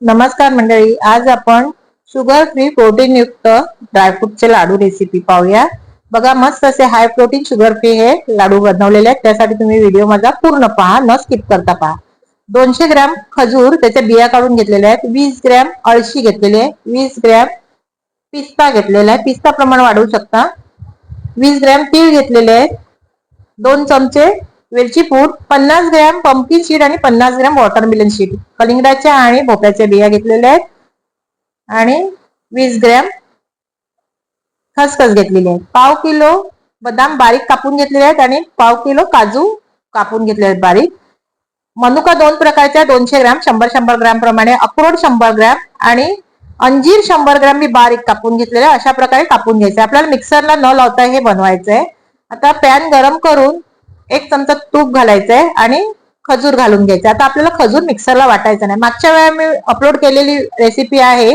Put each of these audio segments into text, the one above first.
नमस्कार मंडळी आज आपण शुगर फ्री प्रोटीन युक्त ड्रायफ्रूटचे लाडू रेसिपी पाहूया. बघा मस्त असे हाय प्रोटीन शुगर फ्री हे लाडू बनवलेले आहेत. त्यासाठी तुम्ही व्हिडिओ माझा पूर्ण पहा न स्किप करता पहा. दोनशे ग्रॅम खजूर त्याच्या बिया काढून घेतलेल्या आहेत. वीस ग्रॅम अळशी घेतलेली आहे. वीस ग्रॅम पिस्ता घेतलेला आहे. पिस्ता प्रमाण वाढवू शकता. वीस ग्रॅम तीळ घेतलेले आहेत. दोन चमचे वेलची पूड पन्नास ग्रॅम पंपकिन सीड आणि पन्नास ग्रॅम वॉटरमिलन सीड कलिंगडाच्या आणि भोपळ्याच्या बिया घेतलेल्या आहेत. आणि वीस ग्रॅम खसखस घेतलेली आहे पाव किलो बदाम बारीक कापून घेतलेले आहेत आणि पाव किलो काजू कापून घेतले आहेत बारीक. मनुका दोन प्रकारच्या दोनशे ग्रॅम शंभर शंभर ग्रॅम प्रमाणे अक्रोड शंभर ग्रॅम आणि अंजीर शंभर ग्रॅम मी बारीक कापून घेतलेले अशा प्रकारे कापून घ्यायचे. आपल्याला मिक्सरला न लावता हे बनवायचंय. आता पॅन गरम करून एक चमचा तूप घालायचंय आणि खजूर घालून घ्यायचं. आता आपल्याला खजूर मिक्सरला वाटायचं नाही. मागच्या वेळा मी अपलोड केलेली रेसिपी आहे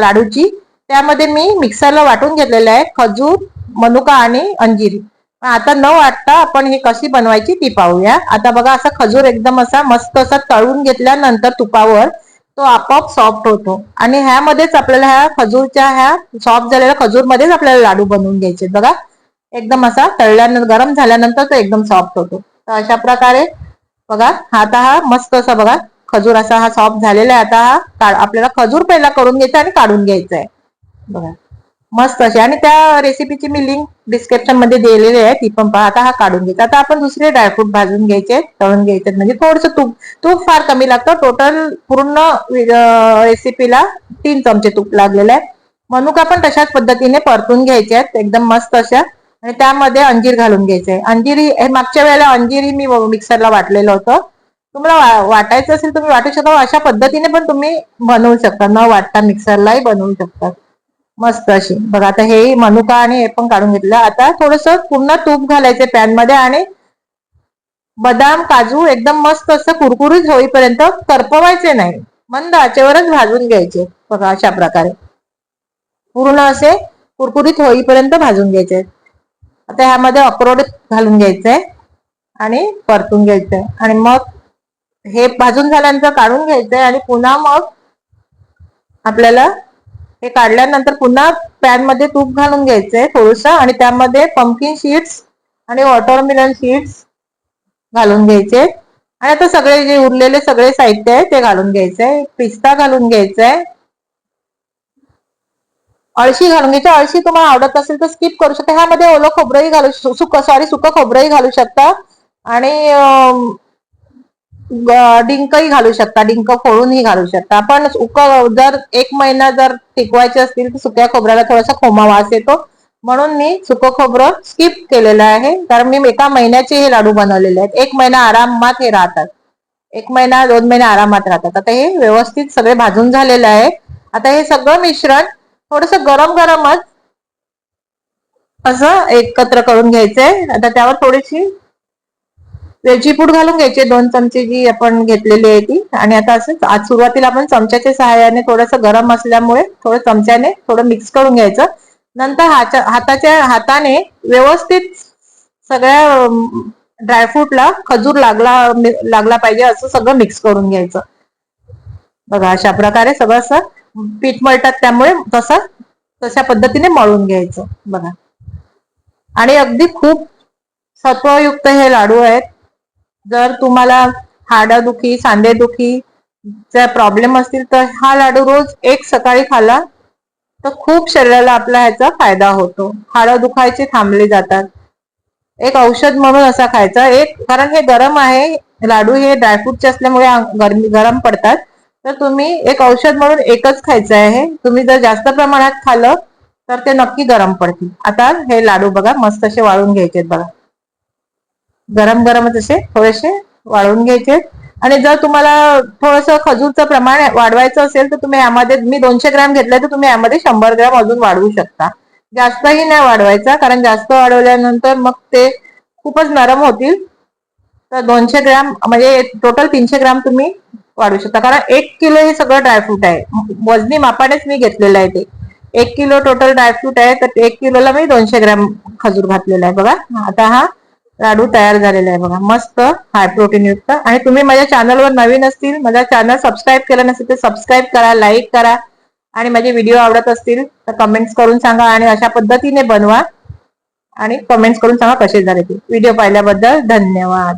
लाडूची. त्यामध्ये मी मिक्सरला वाटून घेतलेलं आहे खजूर मनुका आणि अंजीर. आता न वाटता आपण ही कशी बनवायची ती पाहूया. आता बघा असा खजूर एकदम असा मस्त असा तळून घेतल्यानंतर तुपावर तो आपोआप सॉफ्ट होतो. आणि ह्यामध्येच आपल्याला ह्या खजूरच्या ह्या सॉफ्ट झालेल्या खजूर मध्येच आपल्याला लाडू बनवून घ्यायचे बघा. एकदम असा तळल्यानंतर गरम झाल्यानंतर तो एकदम सॉफ्ट होतो. तर अशा प्रकारे बघा आता हा मस्त असा बघा खजूर असा हा सॉफ्ट झालेला आहे. आता हा आपल्याला खजूर पहिला करून घ्यायचा आणि काढून घ्यायचा आहे बघा मस्त अशी. आणि त्या रेसिपीची मी लिंक डिस्क्रिप्शनमध्ये दिलेली आहे ती पण पहा. आता हा काढून घ्यायचा. आता आपण दुसरे ड्रायफ्रूट भाजून घ्यायचे तळून घ्यायचे म्हणजे थोडस तूप तूप फार कमी लागतं. टोटल पूर्ण रेसिपीला तीन चमचे तूप लागलेलं आहे. मनुका पण तशाच पद्धतीने परतून घ्यायचे आहेत. एकदम मस्त अशा आणि त्यामध्ये अंजीर घालून घ्यायचंय. अंजीर हे मागच्या वेळेला अंजीर ही मी मिक्सरला वाटलेलं होतं. तुम्हाला वाटायचं असेल तुम्ही वाटू शकता अशा पद्धतीने पण तुम्ही बनवू शकता. न वाटता मिक्सरलाही बनवू शकता. मस्त अशी. बघा आता हे मनुका आणि हे पण काढून घेतलं. आता थोडस पूर्ण तूप घालायचं पॅनमध्ये आणि बदाम काजू एकदम मस्त असं कुरकुरीत होईपर्यंत करपवायचे नाही. मंद आचेवरच भाजून घ्यायचे. बघा अशा प्रकारे. पूर्ण असे कुरकुरीत होईपर्यंत भाजून घ्यायचे. आता ह्यामध्ये अक्रोड घालून घ्यायचंय आणि परतून घ्यायचंय. आणि मग हे भाजून झाल्यानंतर काढून घ्यायचंय आणि पुन्हा मग आपल्याला हे काढल्यानंतर पुन्हा पॅनमध्ये तूप घालून घ्यायचंय थोडस आणि त्यामध्ये पंकिन शीट्स आणि वॉटरमिलन शीट्स घालून घ्यायचे. आणि आता सगळे जे उरलेले सगळे साहित्य आहे ते घालून घ्यायचंय. पिस्ता घालून घ्यायचंय. अळशी घालून घ्यायची म्हणजे अळशी तुम्हाला आवडत असेल तर स्किप करू शकता. ह्यामध्ये ओलं खोबरंही घालू सुक सॉरी सुकं खोबरंही घालू शकता. आणि डिंकही घालू शकता. डिंक फोडूनही घालू शकता. पण उक जर एक महिना जर टिकवायचे असतील तर सुक्या खोबऱ्याला थोडासा खोमा वास येतो. म्हणून मी सुकं खोबरं स्किप केलेलं आहे. कारण मी एका महिन्याचे हे लाडू बनवलेले आहेत. एक महिना आरामात हे राहतात. एक महिना दोन महिने आरामात राहतात. आता हे व्यवस्थित सगळे भाजून झालेलं आहे. आता हे सगळं मिश्रण थोडस गरम गरमच असं एकत्र करून घ्यायचंय. आता त्यावर थोडीशी वेलची पूड घालून घ्यायची. दोन चमचे जी आपण घेतलेली आहे ती. आणि आता असं आज सुरुवातीला आपण चमच्याच्या सहाय्याने थोडस गरम असल्यामुळे थोडं चमच्याने थोडं मिक्स करून घ्यायचं. नंतर हाताच्या हाताने व्यवस्थित सगळ्या ड्रायफ्रूटला खजूर लागला लागला पाहिजे असं सगळं मिक्स करून घ्यायचं. बघा अशा प्रकारे सगळं असं पीठ मळतात त्यामुळे तसं तशा पद्धतीने मळून घ्यायचं बघा. आणि अगदी खूप सत्वयुक्त हे लाडू आहेत. जर तुम्हाला हाडादुखी सांधेदुखी चा प्रॉब्लेम असतील तर हा लाडू रोज एक सकाळी खाला तर खूप शरीराला आपला ह्याचा फायदा होतो. हाड दुखायचे थांबले जातात. एक औषध म्हणून असा खायचा. एक कारण हे गरम आहे लाडू हे ड्रायफ्रूटचे असल्यामुळे गरमी गरम पडतात. तर तुम्ही एक औषध म्हणून एकच खायचं आहे तुम्ही जर जास्त प्रमाणात खाल्लं तर ते नक्की गरम पडतील. आता हे लाडू बघा मस्त असे वाळून घ्यायचे बघा. गरम गरमच असे थोडेसे वाळून घ्यायचे आणि जर तुम्हाला थोडस खजूरचं प्रमाण वाढवायचं असेल तर तुम्ही यामध्ये मी दोनशे ग्रॅम घेतलंय तर तुम्ही यामध्ये शंभर ग्रॅम अजून वाढवू शकता. जास्तही नाही वाढवायचा कारण जास्त वाढवल्यानंतर मग ते खूपच नरम होतील. तर दोनशे ग्रॅम म्हणजे टोटल तीनशे ग्रॅम तुम्ही वाढू शकता. कारण एक किलो हे सगळं ड्रायफ्रूट आहे. वजनी मापानेच मी घेतलेलं आहे ते. एक किलो टोटल ड्रायफ्रूट आहे तर एक किलोला मी दोनशे ग्रॅम खजूर घातलेला आहे बघा. आता हा लाडू तयार झालेला आहे बघा. मस्त हाय प्रोटीन युक्त. आणि तुम्ही माझ्या चॅनलवर नवीन असतील माझा चॅनल सबस्क्राईब केला नसेल तर सबस्क्राईब करा लाईक करा. आणि माझे व्हिडिओ आवडत असतील तर कमेंट्स करून सांगा आणि अशा पद्धतीने बनवा. आणि कमेंट्स करून सांगा कसे झाले ते. व्हिडिओ पाहिल्याबद्दल धन्यवाद.